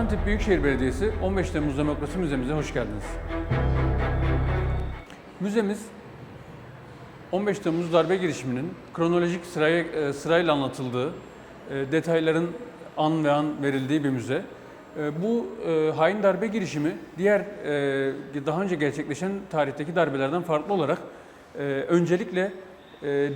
Gaziantep Büyükşehir Belediyesi 15 Temmuz Demokrasi Müzemize hoş geldiniz. Müzemiz 15 Temmuz darbe girişiminin kronolojik sıraya, e, sırayla anlatıldığı, e, detayların an ve an verildiği bir müze. E, Bu hain darbe girişimi diğer daha önce gerçekleşen tarihteki darbelerden farklı olarak öncelikle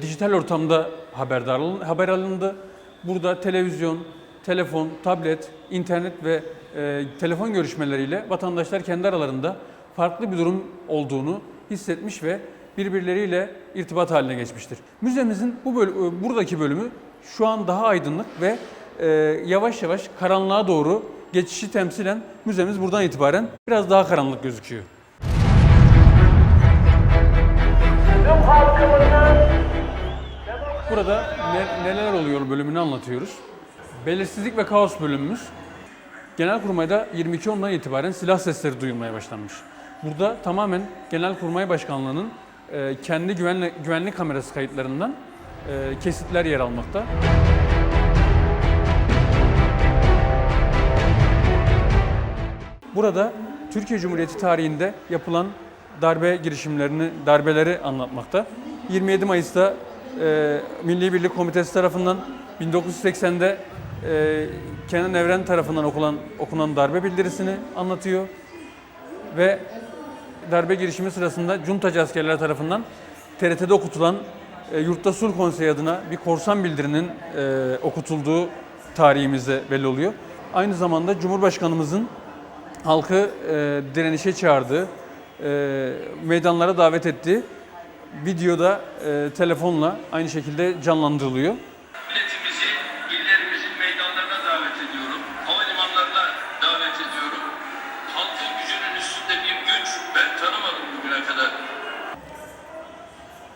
dijital ortamda haberdar haber alındı. Burada televizyon, telefon, tablet, internet ve e, telefon görüşmeleriyle vatandaşlar kendi aralarında farklı bir durum olduğunu hissetmiş ve birbirleriyle irtibat haline geçmiştir. Müzemizin bu böl- e, buradaki bölümü şu an daha aydınlık ve e, yavaş yavaş karanlığa doğru geçişi temsilen müzemiz buradan itibaren biraz daha karanlık gözüküyor. Burada ne- neler oluyor bölümünü anlatıyoruz. Belirsizlik ve kaos bölümümüz Genelkurmay'da 22 ondan itibaren silah sesleri duyulmaya başlanmış. Burada tamamen Genelkurmay Başkanlığı'nın e, kendi güvenli, güvenlik kamerası kayıtlarından e, kesitler yer almakta. Burada Türkiye Cumhuriyeti tarihinde yapılan darbe girişimlerini, darbeleri anlatmakta. 27 Mayıs'ta e, Milli Birlik Komitesi tarafından 1980'de e, Kenan Evren tarafından okunan, okunan darbe bildirisini anlatıyor. Ve darbe girişimi sırasında Cuntacı askerler tarafından TRT'de okutulan e, Yurtta Sulh Konseyi adına bir korsan bildirinin e, okutulduğu tarihimizde belli oluyor. Aynı zamanda Cumhurbaşkanımızın halkı e, direnişe çağırdığı, e, meydanlara davet ettiği videoda e, telefonla aynı şekilde canlandırılıyor.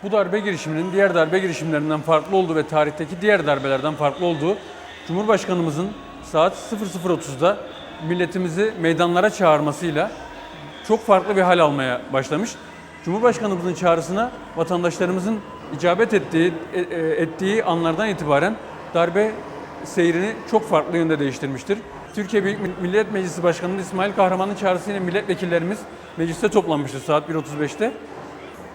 Bu darbe girişiminin diğer darbe girişimlerinden farklı olduğu ve tarihteki diğer darbelerden farklı olduğu Cumhurbaşkanımızın saat 00.30'da milletimizi meydanlara çağırmasıyla çok farklı bir hal almaya başlamış. Cumhurbaşkanımızın çağrısına vatandaşlarımızın icabet ettiği e- e- ettiği anlardan itibaren darbe seyrini çok farklı yönde değiştirmiştir. Türkiye Büyük Millet Meclisi Başkanı İsmail Kahraman'ın çağrısıyla milletvekillerimiz mecliste toplanmıştı saat 1.35'te.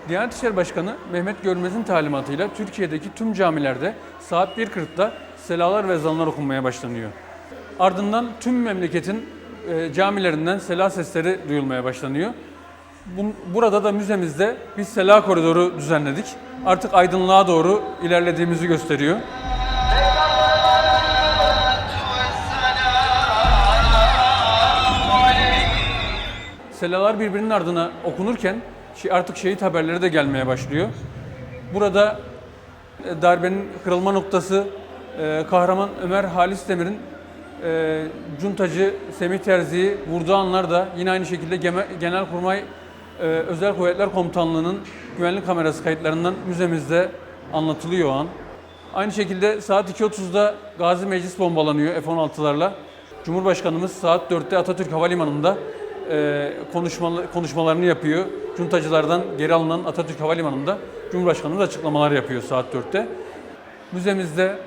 Diyanet İşleri Başkanı Mehmet Görmez'in talimatıyla Türkiye'deki tüm camilerde saat 1.40'da selalar ve ezanlar okunmaya başlanıyor. Ardından tüm memleketin e, camilerinden sela sesleri duyulmaya başlanıyor. Burada da müzemizde bir sela koridoru düzenledik. Artık aydınlığa doğru ilerlediğimizi gösteriyor. Selalar birbirinin ardına okunurken artık şehit haberleri de gelmeye başlıyor. Burada e, darbenin kırılma noktası e, kahraman Ömer Halis Demir'in e, cuntacı Semih Terzi'yi vurduğu anlar da yine aynı şekilde Genelkurmay Özel Kuvvetler Komutanlığı'nın güvenlik kamerası kayıtlarından müzemizde anlatılıyor o an. Aynı şekilde saat 2.30'da Gazi Meclis bombalanıyor F-16'larla. Cumhurbaşkanımız saat 4'te Atatürk Havalimanı'nda konuşmalı, konuşmalarını yapıyor. Cuntacılardan geri alınan Atatürk Havalimanı'nda Cumhurbaşkanımız açıklamalar yapıyor saat 4'te. Müzemizde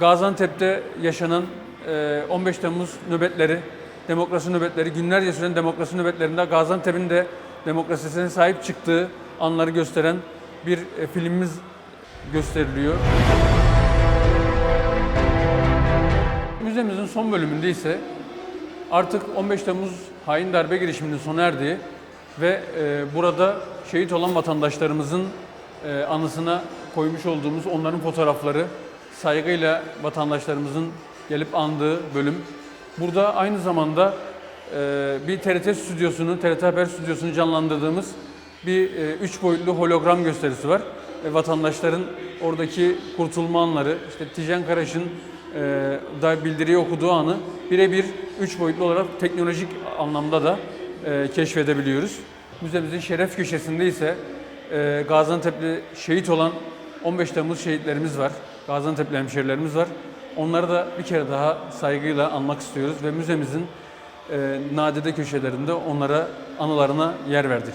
Gaziantep'te yaşanan e, 15 Temmuz nöbetleri, demokrasi nöbetleri, günlerce süren demokrasi nöbetlerinde Gaziantep'in de demokrasisine sahip çıktığı anları gösteren bir e, filmimiz gösteriliyor. Müzemizin son bölümünde ise artık 15 Temmuz hain darbe girişiminin sona erdiği ve e, burada şehit olan vatandaşlarımızın e, anısına koymuş olduğumuz onların fotoğrafları saygıyla vatandaşlarımızın gelip andığı bölüm. Burada aynı zamanda e, bir TRT stüdyosunu, TRT Haber stüdyosunu canlandırdığımız bir e, üç boyutlu hologram gösterisi var. Ve vatandaşların oradaki kurtulma anları, işte Tijen Karaş'ın e, da bildiriyi okuduğu anı birebir üç boyutlu olarak teknolojik anlamda da e, keşfedebiliyoruz. Müzemizin şeref köşesinde ise e, Gaziantep'li şehit olan 15 Temmuz şehitlerimiz var. Gaziantep'li hemşerilerimiz var. Onları da bir kere daha saygıyla anmak istiyoruz ve müzemizin e, nadide köşelerinde onlara anılarına yer verdik.